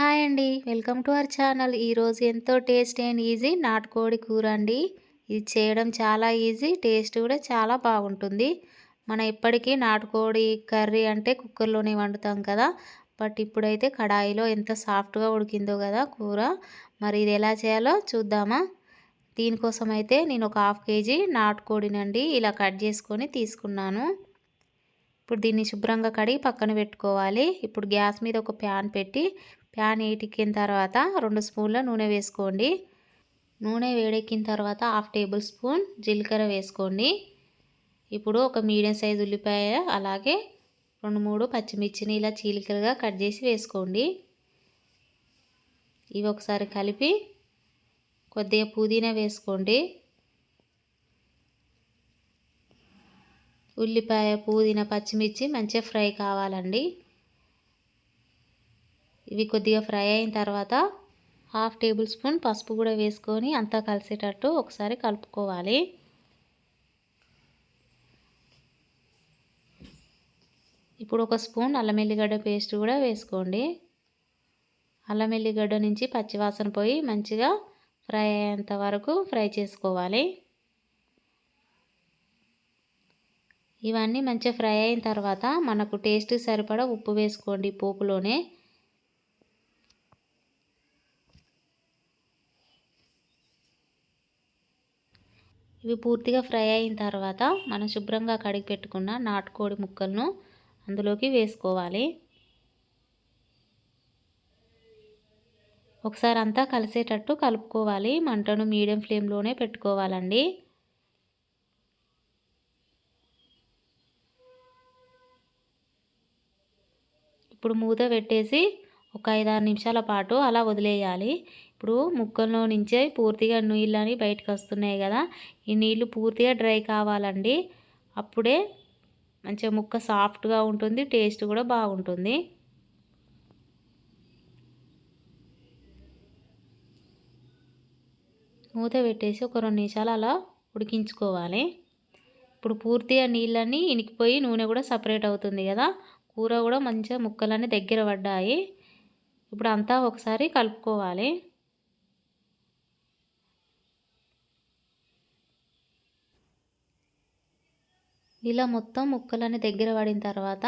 Hi అండి. Welcome to our channel. ఈరోజు ఎంతో టేస్ట్ అండ్ ఈజీ నాటుకోడి కూర అండి. ఇది చేయడం చాలా ఈజీ టేస్ట్ కూడా చాలా బాగుంటుంది. మనం ఎప్పటికీ నాటుకోడి కర్రీ అంటే కుక్కర్లోనే వండుతాం కదా. బట్ ఇప్పుడైతే కడాయిలో ఎంత సాఫ్ట్గా ఉడికిందో కదా కూర. మరి ఇది ఎలా చేయాలో చూద్దామా? దీనికోసం అయితే నేను ఒక హాఫ్ కేజీ నాటుకోడినండి ఇలా కట్ చేసుకొని తీసుకున్నాను. ఇప్పుడు దీన్ని శుభ్రంగా కడిగి పక్కన పెట్టుకోవాలి. ఇప్పుడు గ్యాస్ మీద ఒక ప్యాన్ పెట్టి ప్యాన్ ఎక్కిన తర్వాత రెండు స్పూన్ల నూనె వేసుకోండి. నూనె వేడెక్కిన తర్వాత హాఫ్ టేబుల్ స్పూన్ జీలకర్ర వేసుకోండి. ఇప్పుడు ఒక మీడియం సైజు ఉల్లిపాయ అలాగే రెండు మూడు పచ్చిమిర్చిని ఇలా చీలికలుగా కట్ చేసి వేసుకోండి. ఇవి ఒకసారి కలిపి కొద్దిగా పుదీనా వేసుకోండి. ఉల్లిపాయ పుదీనా పచ్చిమిర్చి మంచిగా ఫ్రై కావాలండి. ఇవి కొద్దిగా ఫ్రై అయిన తర్వాత హాఫ్ టేబుల్ స్పూన్ పసుపు కూడా వేసుకొని అంతా కలిసేటట్టు ఒకసారి కలుపుకోవాలి. ఇప్పుడు ఒక స్పూన్ అల్లం ఎల్లిగడ్డ పేస్ట్ కూడా వేసుకోండి. అల్లం ఎల్లిగడ్డ నుంచి పచ్చివాసన పోయి మంచిగా ఫ్రై అయ్యేంత వరకు ఫ్రై చేసుకోవాలి. ఇవన్నీ మంచిగా ఫ్రై అయిన తర్వాత మనకు టేస్ట్ సరిపడా ఉప్పు వేసుకోండి పోపులోనే. ఇవి పూర్తిగా ఫ్రై అయిన తర్వాత మనం శుభ్రంగా కడిగి పెట్టుకున్న నాటుకోడి ముక్కలను అందులోకి వేసుకోవాలి. ఒకసారి అంతా కలిసేటట్టు కలుపుకోవాలి. మంటను మీడియం ఫ్లేమ్లోనే పెట్టుకోవాలండి. ఇప్పుడు మూత పెట్టేసి ఒక ఐదారు నిమిషాల పాటు అలా వదిలేయాలి. ఇప్పుడు ముక్కల్లో నుంచే పూర్తిగా నీళ్ళు అని బయటకు వస్తున్నాయి కదా ఈ నీళ్ళు పూర్తిగా డ్రై కావాలండి. అప్పుడే మంచిగా ముక్క సాఫ్ట్గా ఉంటుంది టేస్ట్ కూడా బాగుంటుంది. మూత పెట్టేసి ఒక రెండు నిమిషాలు అలా ఉడికించుకోవాలి. ఇప్పుడు పూర్తిగా నీళ్ళన్నీ ఇనికిపోయి నూనె కూడా సపరేట్ అవుతుంది కదా కూర కూడా మంచిగా ముక్కలన్నీ దగ్గర పడ్డాయి. ఇప్పుడు అంతా ఒకసారి కలుపుకోవాలి. ఇలా మొత్తం ముక్కలన్నీ దగ్గర పడిన తర్వాత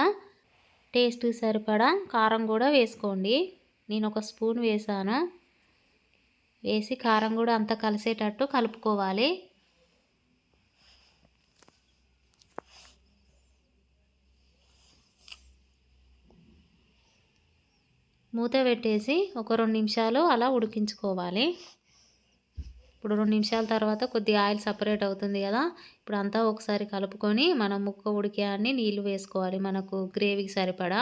టేస్ట్ సరిపడా కారం కూడా వేసుకోండి. నేను ఒక స్పూన్ వేసాను. వేసి కారం కూడా అంతా కలిసేటట్టు కలుపుకోవాలి. మూత పెట్టేసి ఒక రెండు నిమిషాలు అలా ఉడికించుకోవాలి. ఇప్పుడు రెండు నిమిషాల తర్వాత కొద్దిగా ఆయిల్ సపరేట్ అవుతుంది కదా. ఇప్పుడు అంతా ఒకసారి కలుపుకొని మనం ముక్క ఉడికే అన్ని నీళ్ళు వేసుకోవాలి మనకు గ్రేవీకి సరిపడా.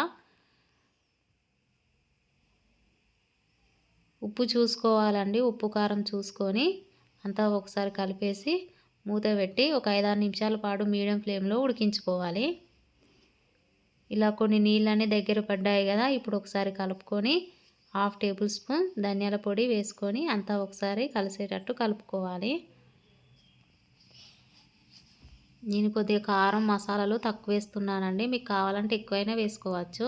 ఉప్పు చూసుకోవాలండి ఉప్పు కారం చూసుకొని అంతా ఒకసారి కలిపేసి మూత పెట్టి ఒక ఐదారు నిమిషాల పాటు మీడియం ఫ్లేమ్లో ఉడికించుకోవాలి. ఇలా కొన్ని నీళ్ళన్నీ దగ్గర పడ్డాయి కదా ఇప్పుడు ఒకసారి కలుపుకొని హాఫ్ టేబుల్ స్పూన్ ధనియాల పొడి వేసుకొని అంతా ఒకసారి కలిసేటట్టు కలుపుకోవాలి. నేను కొద్దిగా కారం మసాలాలు తక్కువ వేస్తున్నానండి మీకు కావాలంటే ఎక్కువైనా వేసుకోవచ్చు.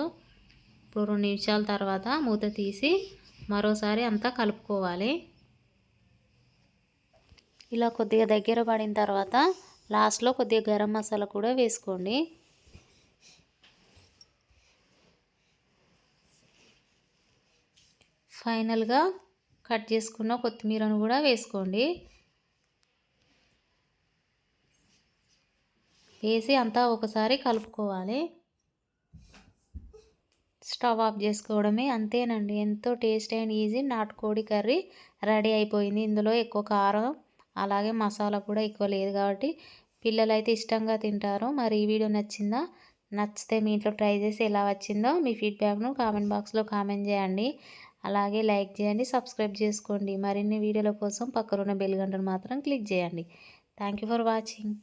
ఇప్పుడు రెండు నిమిషాల తర్వాత మూత తీసి మరోసారి అంతా కలుపుకోవాలి. ఇలా కొద్దిగా దగ్గర పడిన తర్వాత లాస్ట్లో కొద్దిగా గరం మసాలా కూడా వేసుకోండి. ఫైనల్గా కట్ చేసుకున్న కొత్తిమీరను కూడా వేసుకోండి. వేసి అంతా ఒకసారి కలుపుకోవాలి. స్టవ్ ఆఫ్ చేసుకోవడమే అంతేనండి. ఎంతో టేస్ట్ అండ్ ఈజీ నాటుకోడి కర్రీ రెడీ అయిపోయింది. ఇందులో ఎక్కువ కారం అలాగే మసాలా కూడా ఎక్కువ లేదు కాబట్టి పిల్లలు అయితే ఇష్టంగా తింటారు. మరి ఈ వీడియో నచ్చిందా? నచ్చితే మీ ఇంట్లో ట్రై చేసి ఎలా వచ్చిందో మీ ఫీడ్బ్యాక్ను కామెంట్ బాక్స్లో కామెంట్ చేయండి. అలాగే లైక్ చేయండి సబ్స్క్రైబ్ చేసుకోండి. మరిన్ని వీడియోల కోసం పక్కనున్న బెల్ గంటను మాత్రం క్లిక్ చేయండి. Thank for watching.